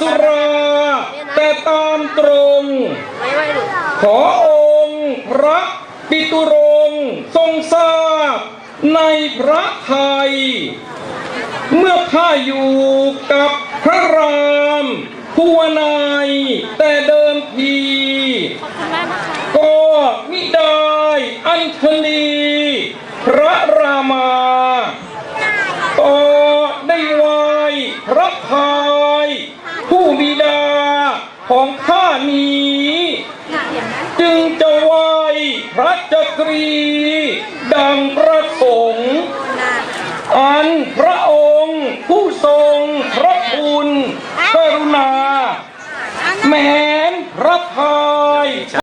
สุรา แต่ตามตรง ขอองค์พระปิตุรงค์ทรงทราบในพระไทย เมื่อข้าอยู่กับพระรามผู้วนายแต่เดิมทีก็มิได้อัญชลีพระรามา ก็ได้ไหวพระพายผู้บิดา ของข้านี้ จึงจะไหวพระจักรี ดังประสงค์อันพระองค์ผู้ทรงพระคุณกรุณา แม้นพระพา